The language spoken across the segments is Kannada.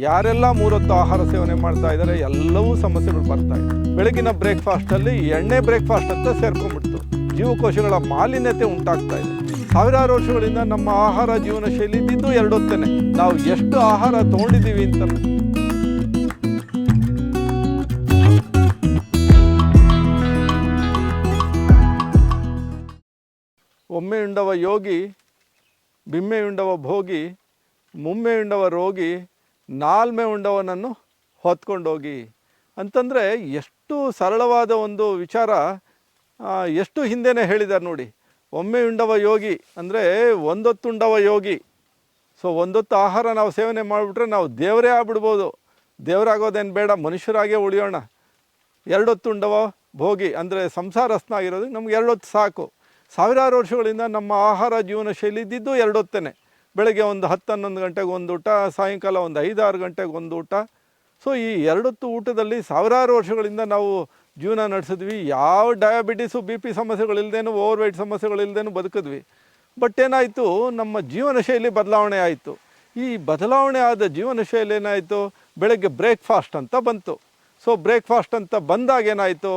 ಯಾರೆಲ್ಲ ಮೂರೊತ್ತು ಆಹಾರ ಸೇವನೆ ಮಾಡ್ತಾ ಇದ್ದಾರೆ, ಎಲ್ಲವೂ ಸಮಸ್ಯೆಗಳು ಬರ್ತಾ ಇದೆ. ಬೆಳಗಿನ ಬ್ರೇಕ್ಫಾಸ್ಟ್ ಅಲ್ಲಿ ಎಣ್ಣೆ ಬ್ರೇಕ್ಫಾಸ್ಟ್ ಅಂತ ಸೇರ್ಕೊಂಡ್ಬಿಡ್ತು. ಜೀವಕೋಶಗಳ ಮಾಲಿನ್ಯತೆ ಉಂಟಾಗ್ತಾ ಇದೆ. ಸಾವಿರಾರು ವರ್ಷಗಳಿಂದ ನಮ್ಮ ಆಹಾರ ಜೀವನ ಶೈಲಿ ಇದ್ದಿದ್ದು ಎರಡೊತ್ತೇನೆ. ನಾವು ಎಷ್ಟು ಆಹಾರ ತಗೊಂಡಿದ್ದೀವಿ ಅಂತ. ಒಮ್ಮೆ ಉಂಡವ ಯೋಗಿ ಬಿಮ್ಮೆ ಉಂಡವ ಭೋಗಿ, ಮುಮ್ಮೆ ಉಂಡವ ರೋಗಿ ನಾಲ್ಮೆ ಉಂಡವನನ್ನು ಹೊತ್ಕೊಂಡೋಗಿ. ಅಂತಂದರೆ ಎಷ್ಟು ಸರಳವಾದ ಒಂದು ವಿಚಾರ ಎಷ್ಟು ಹಿಂದೆನೇ ಹೇಳಿದ್ದಾರೆ ನೋಡಿ. ಒಮ್ಮೆ ಉಂಡವ ಯೋಗಿ ಅಂದರೆ ಒಂದೊತ್ತುಂಡವ ಯೋಗಿ. ಸೊ, ಒಂದೊತ್ತು ಆಹಾರ ನಾವು ಸೇವನೆ ಮಾಡಿಬಿಟ್ರೆ ನಾವು ದೇವರೇ ಆಗ್ಬಿಡ್ಬೋದು. ದೇವರಾಗೋದೇನು ಬೇಡ, ಮನುಷ್ಯರಾಗೇ ಉಳಿಯೋಣ. ಎರಡೊತ್ತುಂಡವ ಭೋಗಿ ಅಂದರೆ ಸಂಸಾರಸ್ಥನಾಗಿರೋದು ನಮ್ಗೆ ಎರಡೊತ್ತು ಸಾಕು. ಸಾವಿರಾರು ವರ್ಷಗಳಿಂದ ನಮ್ಮ ಆಹಾರ ಜೀವನ ಶೈಲಿ ಇದ್ದಿದ್ದು ಎರಡೊತ್ತೇನೆ. ಬೆಳಗ್ಗೆ ಒಂದು ಹತ್ತು ಹನ್ನೊಂದು ಗಂಟೆಗೆ ಒಂದು ಊಟ, ಸಾಯಂಕಾಲ ಒಂದು ಐದಾರು ಗಂಟೆಗೆ ಒಂದು ಊಟ. ಸೊ ಈ ಎರಡೊತ್ತು ಊಟದಲ್ಲಿ ಸಾವಿರಾರು ವರ್ಷಗಳಿಂದ ನಾವು ಜೀವನ ನಡೆಸಿದ್ವಿ. ಯಾವ ಡಯಾಬಿಟೀಸು ಬಿ ಪಿ ಸಮಸ್ಯೆಗಳಿಲ್ಲದೇನು ಓವರ್ ವೈಟ್ ಸಮಸ್ಯೆಗಳಿಲ್ಲದೇನು ಬದುಕಿದ್ವಿ. ಬಟ್ ಏನಾಯಿತು, ನಮ್ಮ ಜೀವನ ಶೈಲಿ ಬದಲಾವಣೆ ಆಯಿತು. ಈ ಬದಲಾವಣೆ ಆದ ಜೀವನ ಶೈಲಿ ಏನಾಯಿತು, ಬೆಳಗ್ಗೆ ಬ್ರೇಕ್ಫಾಸ್ಟ್ ಅಂತ ಬಂತು. ಸೊ ಬ್ರೇಕ್ಫಾಸ್ಟ್ ಅಂತ ಬಂದಾಗ ಏನಾಯಿತು,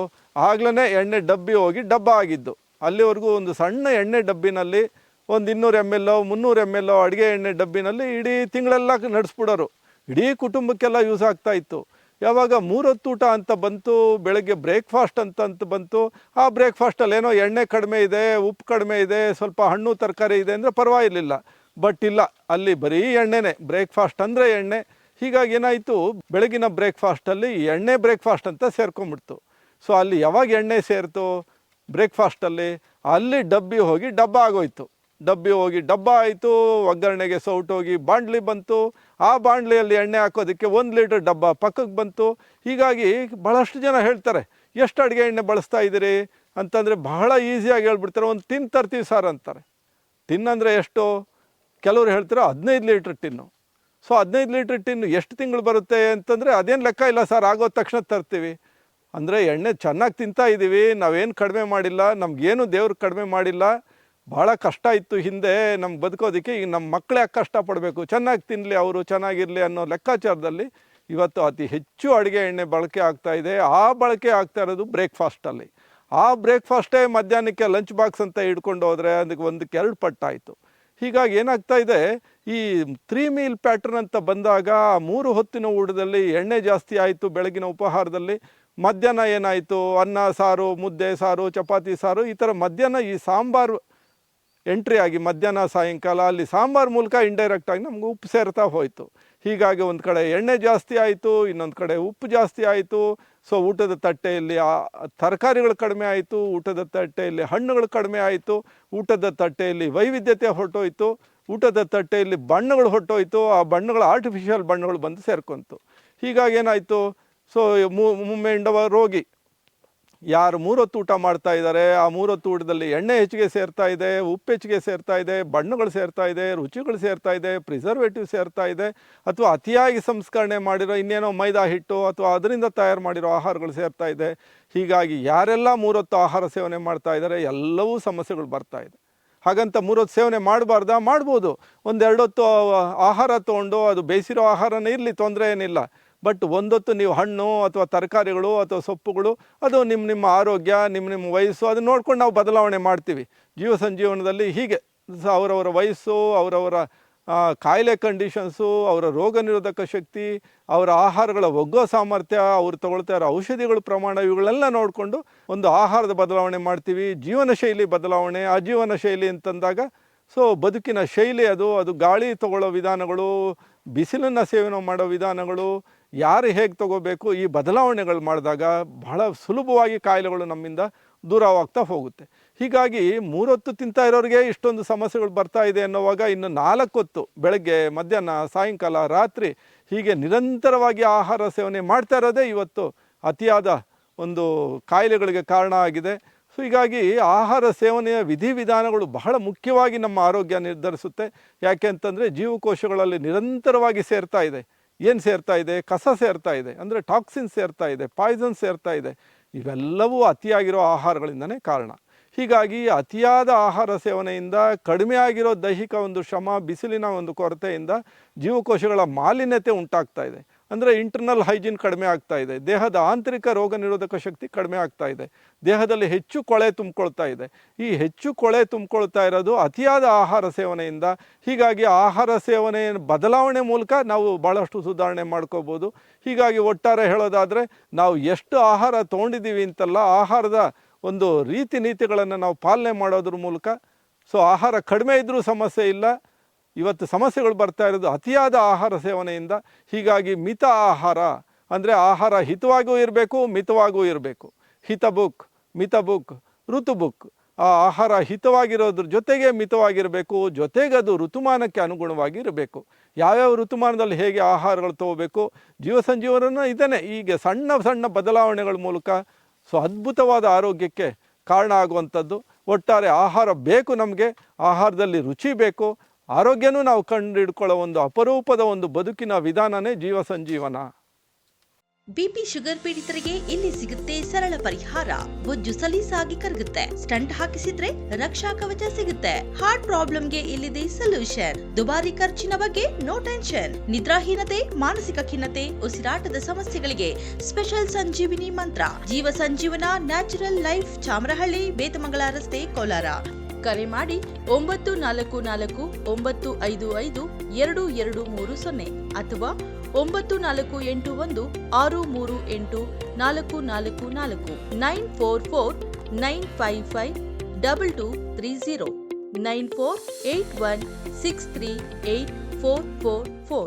ಆಗ್ಲೇ ಎಣ್ಣೆ ಡಬ್ಬಿ ಹೋಗಿ ಡಬ್ಬ ಆಗಿದ್ದು. ಅಲ್ಲಿವರೆಗೂ ಒಂದು ಸಣ್ಣ ಎಣ್ಣೆ ಡಬ್ಬಿನಲ್ಲಿ ಒಂದು ಇನ್ನೂರು ಎಂ ಎಲ್ ಮುನ್ನೂರು ಎಂ ಎಲ್ ಅಡುಗೆ ಎಣ್ಣೆ ಡಬ್ಬಿನಲ್ಲಿ ಇಡೀ ತಿಂಗಳೆಲ್ಲ ನಡೆಸ್ಬಿಡೋರು. ಇಡೀ ಕುಟುಂಬಕ್ಕೆಲ್ಲ ಯೂಸ್ ಆಗ್ತಾ ಇತ್ತು. ಯಾವಾಗ ಮೂರೊತ್ತು ಊಟ ಅಂತ ಬಂತು, ಬೆಳಗ್ಗೆ ಬ್ರೇಕ್ಫಾಸ್ಟ್ ಅಂತ ಅಂತ ಬಂತು, ಆ ಬ್ರೇಕ್ಫಾಸ್ಟಲ್ಲಿ ಏನೋ ಎಣ್ಣೆ ಕಡಿಮೆ ಇದೆ, ಉಪ್ಪು ಕಡಿಮೆ ಇದೆ, ಸ್ವಲ್ಪ ಹಣ್ಣು, ತರಕಾರಿ ಇದೆ ಅಂದರೆ ಪರವಾಗಿರಲಿಲ್ಲ. ಬಟ್ ಇಲ್ಲ, ಅಲ್ಲಿ ಬರೀ ಎಣ್ಣೆನೇ ಬ್ರೇಕ್ಫಾಸ್ಟ್ ಅಂದರೆ ಎಣ್ಣೆ. ಹೀಗಾಗಿ ಏನಾಯಿತು, ಬೆಳಗಿನ ಬ್ರೇಕ್ಫಾಸ್ಟಲ್ಲಿ ಎಣ್ಣೆ ಬ್ರೇಕ್ಫಾಸ್ಟ್ ಅಂತ ಸೇರ್ಕೊಂಬಿಡ್ತು. ಸೊ ಅಲ್ಲಿ ಯಾವಾಗ ಎಣ್ಣೆ ಸೇರಿತು? ಬ್ರೇಕ್ಫಾಸ್ಟಲ್ಲಿ ಅಲ್ಲಿ ಡಬ್ಬಿ ಹೋಗಿ ಡಬ್ಬ ಆಗೋಯ್ತು. ಡಬ್ಬಿ ಹೋಗಿ ಡಬ್ಬ ಆಯಿತು, ಒಗ್ಗರಣೆಗೆ ಸೌಟೋಗಿ ಬಾಂಡ್ಲಿ ಬಂತು. ಆ ಬಾಂಡ್ಲಿಯಲ್ಲಿ ಎಣ್ಣೆ ಹಾಕೋದಕ್ಕೆ ಒಂದು ಲೀಟ್ರ್ ಡಬ್ಬ ಪಕ್ಕಕ್ಕೆ ಬಂತು. ಹೀಗಾಗಿ ಬಹಳಷ್ಟು ಜನ ಹೇಳ್ತಾರೆ, ಎಷ್ಟು ಅಡುಗೆ ಎಣ್ಣೆ ಬಳಸ್ತಾ ಇದ್ದೀರಿ? ಅಂತಂದರೆ ಬಹಳ ಈಸಿಯಾಗಿ ಹೇಳ್ಬಿಡ್ತಾರೆ, ಒಂದು ತಿನ್ ತರ್ತೀವಿ ಸರ್ ಅಂತಾರೆ. ತಿನ್ನಂದರೆ ಎಷ್ಟು? ಕೆಲವರು ಹೇಳ್ತಾರೆ ಹದಿನೈದು ಲೀಟ್ರ್ ಟಿನ್ನು. ಸೊ ಹದಿನೈದು ಲೀಟ್ರ್ ಟಿನ್ನು ಎಷ್ಟು ತಿಂಗಳು ಬರುತ್ತೆ ಅಂತಂದರೆ ಅದೇನು ಲೆಕ್ಕ ಇಲ್ಲ ಸರ್, ಆಗೋದ ತಕ್ಷಣ ತರ್ತೀವಿ. ಅಂದರೆ ಎಣ್ಣೆ ಚೆನ್ನಾಗಿ ತಿಂತಾ ಇದ್ದೀವಿ ನಾವೇನು ಕಡಿಮೆ ಮಾಡಿಲ್ಲ, ನಮಗೇನು ದೇವ್ರಿಗೆ ಕಡಿಮೆ ಮಾಡಿಲ್ಲ. ಭಾಳ ಕಷ್ಟ ಇತ್ತು ಹಿಂದೆ ನಮ್ಗೆ ಬದುಕೋದಕ್ಕೆ, ಈಗ ನಮ್ಮ ಮಕ್ಕಳು ಯಾಕೆ ಕಷ್ಟಪಡಬೇಕು ಚೆನ್ನಾಗಿ ತಿನ್ನಲಿ ಅವರು, ಚೆನ್ನಾಗಿರಲಿ ಅನ್ನೋ ಲೆಕ್ಕಾಚಾರದಲ್ಲಿ ಇವತ್ತು ಅತಿ ಹೆಚ್ಚು ಅಡುಗೆ ಎಣ್ಣೆ ಬಳಕೆ ಆಗ್ತಾ ಇದೆ. ಆ ಬಳಕೆ ಆಗ್ತಾ ಇರೋದು ಬ್ರೇಕ್ಫಾಸ್ಟಲ್ಲಿ. ಆ ಬ್ರೇಕ್ಫಾಸ್ಟೇ ಮಧ್ಯಾಹ್ನಕ್ಕೆ ಲಂಚ್ ಬಾಕ್ಸ್ ಅಂತ ಹಿಡ್ಕೊಂಡು ಹೋದರೆ ಅದಕ್ಕೆ ಒಂದಕ್ಕೆ ಎರಡು ಪಟ್ಟಾಯಿತು ಹೀಗಾಗಿ ಏನಾಗ್ತಾ ಇದೆ, ಈ ತ್ರೀ ಮೀಲ್ ಪ್ಯಾಟ್ರನ್ ಅಂತ ಬಂದಾಗ ಮೂರು ಹೊತ್ತಿನ ಊಟದಲ್ಲಿ ಎಣ್ಣೆ ಜಾಸ್ತಿ ಆಯಿತು ಬೆಳಗಿನ ಉಪಹಾರದಲ್ಲಿ. ಮಧ್ಯಾಹ್ನ ಏನಾಯಿತು? ಅನ್ನ, ಸಾರು, ಮುದ್ದೆ ಸಾರು, ಚಪಾತಿ ಸಾರು, ಈ ಥರ ಮಧ್ಯಾಹ್ನ ಈ ಸಾಂಬಾರು ಎಂಟ್ರಿ ಆಗಿ ಮಧ್ಯಾಹ್ನ, ಸಾಯಂಕಾಲ ಅಲ್ಲಿ ಸಾಂಬಾರು ಮೂಲಕ ಇಂಡೈರೆಕ್ಟಾಗಿ ನಮ್ಗೆ ಉಪ್ಪು ಸೇರ್ತಾ ಹೋಯಿತು. ಹೀಗಾಗಿ ಒಂದು ಕಡೆ ಎಣ್ಣೆ ಜಾಸ್ತಿ ಆಯಿತು, ಇನ್ನೊಂದು ಕಡೆ ಉಪ್ಪು ಜಾಸ್ತಿ ಆಯಿತು. ಸೊ ಊಟದ ತಟ್ಟೆಯಲ್ಲಿ ಆ ತರಕಾರಿಗಳು ಕಡಿಮೆ ಆಯಿತು, ಊಟದ ತಟ್ಟೆಯಲ್ಲಿ ಹಣ್ಣುಗಳು ಕಡಿಮೆ ಆಯಿತು, ಊಟದ ತಟ್ಟೆಯಲ್ಲಿ ವೈವಿಧ್ಯತೆ ಹೊರಟೋಯ್ತು, ಊಟದ ತಟ್ಟೆಯಲ್ಲಿ ಬಣ್ಣಗಳು ಹೊರಟೋಯ್ತು, ಆ ಬಣ್ಣಗಳು ಆರ್ಟಿಫಿಷಿಯಲ್ ಬಣ್ಣಗಳು ಬಂದು ಸೇರ್ಕೊಂತು. ಹೀಗಾಗಿ ಏನಾಯಿತು? ಸೊ ಮುಮ್ಮೆ ಇಂಡವ ರೋಗಿ ಯಾರು ಮೂರೊತ್ತು ಊಟ ಮಾಡ್ತಾ ಇದ್ದಾರೆ, ಆ ಮೂರೊತ್ತು ಊಟದಲ್ಲಿ ಎಣ್ಣೆ ಹೆಚ್ಚಿಗೆ ಸೇರ್ತಾ ಇದೆ, ಉಪ್ಪು ಹೆಚ್ಚಿಗೆ ಸೇರ್ತಾ ಇದೆ, ಬಣ್ಣಗಳು ಸೇರ್ತಾ ಇದೆ, ರುಚಿಗಳು ಸೇರ್ತಾ ಇದೆ ಪ್ರಿಸರ್ವೇಟಿವ್ ಸೇರ್ತಾ ಇದೆ, ಅಥವಾ ಅತಿಯಾಗಿ ಸಂಸ್ಕರಣೆ ಮಾಡಿರೋ ಇನ್ನೇನೋ ಮೈದಾ ಹಿಟ್ಟು ಅಥವಾ ಅದರಿಂದ ತಯಾರು ಮಾಡಿರೋ ಆಹಾರಗಳು ಸೇರ್ತಾ ಇದೆ. ಹೀಗಾಗಿ ಯಾರೆಲ್ಲ ಮೂರೊತ್ತು ಆಹಾರ ಸೇವನೆ ಮಾಡ್ತಾ ಇದ್ದಾರೆ, ಎಲ್ಲವೂ ಸಮಸ್ಯೆಗಳು ಬರ್ತಾ ಇದೆ. ಹಾಗಂತ ಮೂರೊತ್ತು ಸೇವನೆ ಮಾಡಬಾರ್ದಾ? ಮಾಡ್ಬೋದು. ಒಂದೆರಡೊತ್ತು ಆಹಾರ ತೊಗೊಂಡು ಅದು ಬೇಯಿಸಿರೋ ಆಹಾರನೇ ಇರಲಿ, ತೊಂದರೆ ಏನಿಲ್ಲ. ಬಟ್ ಒಂದೊತ್ತು ನೀವು ಹಣ್ಣು ಅಥವಾ ತರಕಾರಿಗಳು ಅಥವಾ ಸೊಪ್ಪುಗಳು, ಅದು ನಿಮ್ಮ ನಿಮ್ಮ ಆರೋಗ್ಯ ನಿಮ್ಮ ನಿಮ್ಮ ವಯಸ್ಸು ಅದನ್ನ ನೋಡ್ಕೊಂಡು ನಾವು ಬದಲಾವಣೆ ಮಾಡ್ತೀವಿ. ಜೀವ ಸಂಜೀವನದಲ್ಲಿ ಹೀಗೆ. ಅವರವರ ವಯಸ್ಸು, ಅವರವರ ಕಾಯಿಲೆ ಕಂಡೀಷನ್ಸು, ಅವರ ರೋಗ ನಿರೋಧಕ ಶಕ್ತಿ, ಅವರ ಆಹಾರಗಳ ಒಗ್ಗೋ ಸಾಮರ್ಥ್ಯ, ಅವರು ತಗೊಳ್ತಾ ಇರೋ ಔಷಧಿಗಳ ಪ್ರಮಾಣ ಇವುಗಳೆಲ್ಲ ನೋಡಿಕೊಂಡು ಒಂದು ಆಹಾರದ ಬದಲಾವಣೆ ಮಾಡ್ತೀವಿ. ಜೀವನ ಶೈಲಿ ಬದಲಾವಣೆ ಆ ಜೀವನ ಶೈಲಿ ಅಂತಂದಾಗ, ಸೊ ಬದುಕಿನ ಶೈಲಿ ಅದು ಅದು ಗಾಳಿ ತಗೊಳ್ಳೋ ವಿಧಾನಗಳು, ಬಿಸಿಲನ್ನು ಸೇವನೆ ಮಾಡೋ ವಿಧಾನಗಳು ಯಾರು ಹೇಗೆ ತಗೋಬೇಕು ಈ ಬದಲಾವಣೆಗಳು ಮಾಡಿದಾಗ ಬಹಳ ಸುಲಭವಾಗಿ ಕಾಯಿಲೆಗಳು ನಮ್ಮಿಂದ ದೂರವಾಗ್ತಾ ಹೋಗುತ್ತೆ. ಹೀಗಾಗಿ ಮೂರೊತ್ತು ತಿಂತಾ ಇರೋರಿಗೆ ಇಷ್ಟೊಂದು ಸಮಸ್ಯೆಗಳು ಬರ್ತಾ ಇದೆ ಅನ್ನೋವಾಗ ಇನ್ನು ನಾಲ್ಕೊತ್ತು ಬೆಳಗ್ಗೆ, ಮಧ್ಯಾಹ್ನ, ಸಾಯಂಕಾಲ, ರಾತ್ರಿ ಹೀಗೆ ನಿರಂತರವಾಗಿ ಆಹಾರ ಸೇವನೆ ಮಾಡ್ತಾ ಇರೋದೇ ಇವತ್ತು ಅತಿಯಾದ ಒಂದು ಕಾಯಿಲೆಗಳಿಗೆ ಕಾರಣ ಆಗಿದೆ. ಸೊ, ಹೀಗಾಗಿ ಆಹಾರ ಸೇವನೆಯ ವಿಧಿವಿಧಾನಗಳು ಬಹಳ ಮುಖ್ಯವಾಗಿ ನಮ್ಮ ಆರೋಗ್ಯ ನಿರ್ಧರಿಸುತ್ತೆ. ಯಾಕೆ ಅಂತಂದರೆ ಜೀವಕೋಶಗಳಲ್ಲಿ ನಿರಂತರವಾಗಿ ಸೇರ್ತಾ ಇದೆ. ಏನು ಸೇರ್ತಾ ಇದೆ? ಕಸ ಸೇರ್ತಾ ಇದೆ. ಅಂದರೆ ಟಾಕ್ಸಿನ್ ಸೇರ್ತಾ ಇದೆ, ಪಾಯ್ಸನ್ ಸೇರ್ತಾ ಇದೆ. ಇವೆಲ್ಲವೂ ಅತಿಯಾಗಿರೋ ಆಹಾರಗಳಿಂದನೇ ಕಾರಣ. ಹೀಗಾಗಿ ಅತಿಯಾದ ಆಹಾರ ಸೇವನೆಯಿಂದ, ಕಡಿಮೆ ಆಗಿರೋ ದೈಹಿಕ ಒಂದು ಶ್ರಮ, ಬಿಸಿಲಿನ ಒಂದು ಕೊರತೆಯಿಂದ ಜೀವಕೋಶಗಳ ಮಾಲಿನ್ಯತೆ ಉಂಟಾಗ್ತಾ ಇದೆ. ಅಂದರೆ ಇಂಟರ್ನಲ್ ಹೈಜೀನ್ ಕಡಿಮೆ ಆಗ್ತಾ ಇದೆ. ದೇಹದ ಆಂತರಿಕ ರೋಗ ನಿರೋಧಕ ಶಕ್ತಿ ಕಡಿಮೆ ಆಗ್ತಾ ಇದೆ. ದೇಹದಲ್ಲಿ ಹೆಚ್ಚು ಕೊಳೆ ತುಂಬಿಕೊಳ್ತಾ ಇದೆ. ಈ ಹೆಚ್ಚು ಕೊಳೆ ತುಂಬಿಕೊಳ್ತಾ ಇರೋದು ಅತಿಯಾದ ಆಹಾರ ಸೇವನೆಯಿಂದ. ಹೀಗಾಗಿ ಆಹಾರ ಸೇವನೆ ಬದಲಾವಣೆ ಮೂಲಕ ನಾವು ಭಾಳಷ್ಟು ಸುಧಾರಣೆ ಮಾಡ್ಕೋಬೋದು. ಹೀಗಾಗಿ ಒಟ್ಟಾರೆ ಹೇಳೋದಾದರೆ ನಾವು ಎಷ್ಟು ಆಹಾರ ತೊಗೊಂಡಿದ್ದೀವಿ ಅಂತಲ್ಲ ಆಹಾರದ ಒಂದು ರೀತಿ ನೀತಿಗಳನ್ನು ನಾವು ಪಾಲನೆ ಮಾಡೋದ್ರ ಮೂಲಕ. ಸೊ ಆಹಾರ ಕಡಿಮೆ ಇದ್ದರೂ ಸಮಸ್ಯೆ ಇಲ್ಲ. ಇವತ್ತು ಸಮಸ್ಯೆಗಳು ಬರ್ತಾ ಇರೋದು ಅತಿಯಾದ ಆಹಾರ ಸೇವನೆಯಿಂದ. ಹೀಗಾಗಿ ಮಿತ ಆಹಾರ ಅಂದರೆ ಆಹಾರ ಹಿತವಾಗೂ ಇರಬೇಕು ಮಿತವಾಗೂ ಇರಬೇಕು. ಹಿತ ಬುಕ್, ಮಿತ ಬುಕ್, ಋತು ಬುಕ್. ಆ ಆಹಾರ ಹಿತವಾಗಿರೋದ್ರ ಜೊತೆಗೆ ಮಿತವಾಗಿರಬೇಕು, ಜೊತೆಗೆ ಅದು ಋತುಮಾನಕ್ಕೆ ಅನುಗುಣವಾಗಿ ಇರಬೇಕು. ಯಾವ್ಯಾವ ಋತುಮಾನದಲ್ಲಿ ಹೇಗೆ ಆಹಾರಗಳು ತಗೋಬೇಕು ಜೀವ ಸಂಜೀವನ ಇದನ್ನೇ. ಈಗ ಸಣ್ಣ ಸಣ್ಣ ಬದಲಾವಣೆಗಳ ಮೂಲಕ ಸೊ ಅದ್ಭುತವಾದ ಆರೋಗ್ಯಕ್ಕೆ ಕಾರಣ ಆಗುವಂಥದ್ದು. ಒಟ್ಟಾರೆ ಆಹಾರ ಬೇಕು ನಮಗೆ, ಆಹಾರದಲ್ಲಿ ರುಚಿ ಬೇಕು ಆರೋಗ್ಯನೂ ನಾವು ಕಂಡು ಹಿಡ್ಕೊಳ್ಳೋ ಒಂದು ಅಪರೂಪದ ಒಂದು ಬದುಕಿನ ವಿಧಾನನೇ ಜೀವ ಸಂಜೀವನ. ಬಿಪಿ ಶುಗರ್ ಪೀಡಿತರಿಗೆ ಇಲ್ಲಿ ಸಿಗುತ್ತೆ ಸರಳ ಪರಿಹಾರ? ಬೊಜ್ಜು ಸಲೀಸಾಗಿ ಕರಗುತ್ತೆ. ಸ್ಟಂಟ್ ಹಾಕಿಸಿದ್ರೆ ರಕ್ಷಾ ಕವಚ ಸಿಗುತ್ತೆ. ಹಾರ್ಟ್ ಪ್ರಾಬ್ಲಮ್ಗೆ ಇಲ್ಲಿದೆ ಸೊಲ್ಯೂಷನ್. ದುಬಾರಿ ಖರ್ಚಿನ ಬಗ್ಗೆ ನೋ ಟೆನ್ಷನ್. ನಿದ್ರಾಹೀನತೆ, ಮಾನಸಿಕ ಖಿನ್ನತೆ ಉಸಿರಾಟದ ಸಮಸ್ಯೆಗಳಿಗೆ ಸ್ಪೆಷಲ್ ಸಂಜೀವಿನಿ ಮಂತ್ರ. ಜೀವ ಸಂಜೀವನ ನ್ಯಾಚುರಲ್ ಲೈಫ್ ಚಾಮರಹಳ್ಳಿ, ಬೇತಮಂಗಲ ರಸ್ತೆ, ಕೋಲಾರ. ಕರೆ ಮಾಡಿ ಒಂಬತ್ತು ನಾಲ್ಕು ನಾಲ್ಕು ಒಂಬತ್ತು ಐದು ಐದು ಎರಡು ಎರಡು ಮೂರು ಸೊನ್ನೆ ಅಥವಾ ಒಂಬತ್ತು ನಾಲ್ಕು ಎಂಟು ಒಂದು ಆರು ಮೂರು ಎಂಟು ನಾಲ್ಕು ನಾಲ್ಕು ನಾಲ್ಕು nine four four nine five five double two three zero nine four eight one six three eight four four four